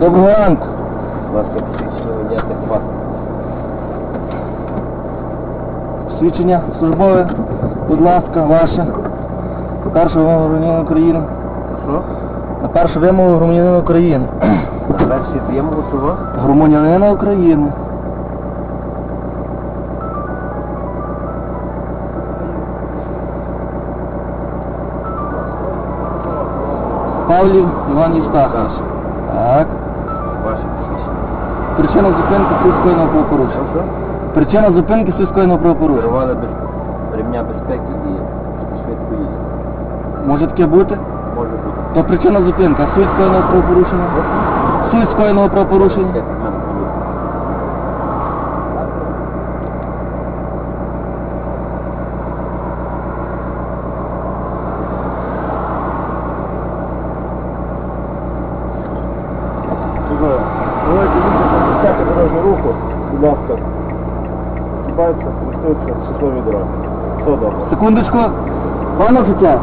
Ранку. Вас. Свідчення службове, будь ласка, ваше. Перша вимога громадянина України. Що? На першу вимогу громадянина України. На першій вимогу чого? Громадянина України. Павлів Іван Євстахович. Так. Причина зупинки сільського правопорушення. Що? Причина зупинки сільського правопорушення. Керували без ремня безпеки і швидко їздили. Може таке бути? Може бути. То причина зупинки. А суть скоєного правопорушення? Суть скоєного правопорушення? Давайте дорожнього руху, будь ласка. Збавиться, користуються щасливі дороги. Все добре. Секундочку. Пане офіцер,